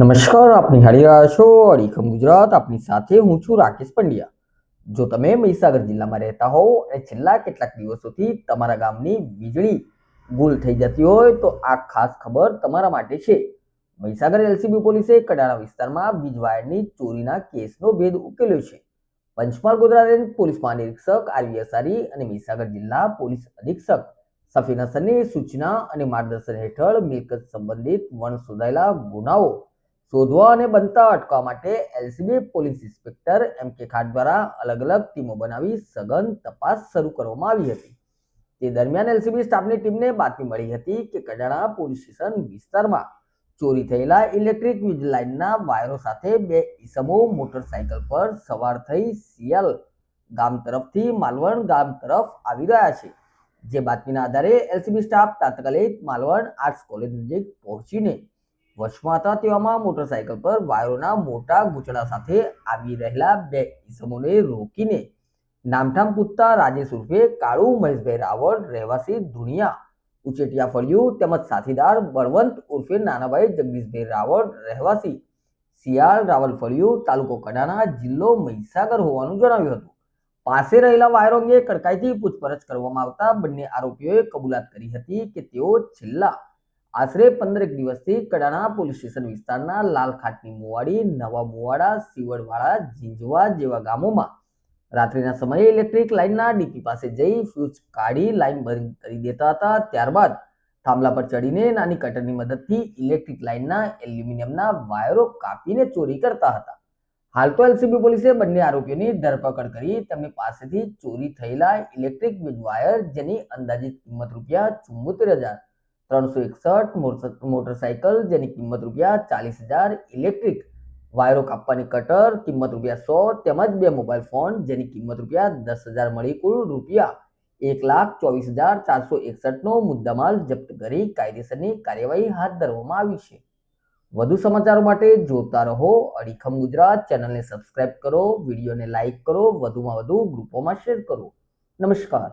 નમસ્કાર આપની હારી રહ્યા છો અડીખમ ગુજરાત. આપની સાથે હું છું રાકેશ પંડ્યા. જો તમે મહીસાગર જિલ્લામાં રહેતા હોવ અને છેલ્લા કેટલાક દિવસોથી તમારા ગામની વીજળી ગુલ થઈ જતી હોય, તો આ ખાસ ખબર તમારા માટે છે. મહીસાગર એલસીબી પોલીસે કડાણા વિસ્તારમાં વીજ વાયરની ચોરીના કેસનો ભેદ ઉકેલ્યો છે. પંચમહાલ ગોધરા રેન્જ પોલીસ મહાનિરીક્ષક આરવી અને મહીસાગર જિલ્લા પોલીસ અધિક્ષક સફીન હસનની સૂચના અને માર્ગદર્શન હેઠળ મિલકત સંબંધિત વણ શોધાયેલા ગુનાઓ શોધવા અને બનતા અટકાવવા માટે એલસીબી પોલીસ ઇન્સ્પેક્ટર એમ કે ખાટ દ્વારા અલગ અલગ ટીમો બનાવી સઘન તપાસ શરૂ કરવામાં આવી હતી. તે દરમિયાન એલસીબી સ્ટાફની ટીમને બાતમી મળી હતી કે કડાણા પોલીસ સ્ટેશન વિસ્તારમાં ચોરી થયેલા ઇલેક્ટ્રિક વીજ લાઇનના વાયરો સાથે બે ઈસમો મોટરસાયકલ પર સવાર થઈ સિયાલ ગામ તરફથી માલવણ ગામ તરફ આવી રહ્યા છે. જે બાતમીના આધારે એલસીબી સ્ટાફ તાત્કાલિક માલવણ આર્ટ્સ કોલેજ નજીક પહોંચીને વશમાં હતા તેવામાં મોટરસાયકલ પર વાયરોના મોટા ગૂંચડા સાથે આવી રહેલા બે ઇસમોને રોકીને નામઠામ પૂછતા રાજેશ ઉર્ફે કાળુ મહેશભાઈ રાવળ રહેવાસી દુનિયા ઉચેટિયા ફળિયું તેમજ સાથીદાર બળવંત ઉર્ફે નાનાભાઈ જગદીશભાઈ રાવળ રહેવાસી શિયાળ રાવલ ફળિયું તાલુકો કડાણા જિલ્લો મહીસાગર હોવાનું જણાવ્યું હતું. પાસે રહેલા વાયરો અંગે કડકાઈથી પૂછપરછ કરવામાં આવતા બંને આરોપીઓએ કબૂલાત કરી હતી કે તેઓ છેલ્લા આશરે પંદરેક દિવસથી કડાણા પોલીસ સ્ટેશન વિસ્તારના લાલખાટની મુવાડી, નવા મુવાડા સિવડવાડા ઝીંઝવા જેવા ગામોમાં રાત્રિના સમયે ઇલેક્ટ્રિક લાઇનના ડીપી પાસે જઈ ફ્યુઝ કાઢી લાઇન બંધ કરી દેતા હતા. ત્યારબાદ થાંભલા પર ચડીને નાની કટરની મદદથી ઇલેક્ટ્રિક લાઇનના એલ્યુમિનિયમના વાયરો કાપીને ચોરી કરતા હતા. હાલ તો એલસીબી પોલીસે બંને આરોપીઓની ધરપકડ કરી. તેમની પાસેથી ચોરી થયેલા ઇલેક્ટ્રિક વીજ વાયર, જેની અંદાજિત કિંમત રૂપિયા ચુમ્મોતેર હજાર ત્રણસો એકસઠ મોટરસાયકલ જેની કિંમત રૂપિયા ચાલીસ હજાર ઇલેક્ટ્રિક. વાયરો કાપવાની કટર, કિંમત રૂપિયા સો તેમજ બે મોબાઈલ ફોન જેની કિંમત રૂપિયા દસ હજાર મળી કુલ રૂપિયા એક લાખ ચોવીસ હજાર ચારસો એકસઠનો મુદ્દામાલ જપ્ત કરી કાયદેસરની કાર્યવાહી હાથ ધરવામાં આવી છે. વધુ સમાચારો માટે જોતા રહો અડીખમ ગુજરાત. ચેનલને સબસ્ક્રાઇબ કરો, વિડીયોને લાઇક કરો, વધુમાં વધુ ગ્રુપોમાં શેર કરો. નમસ્કાર.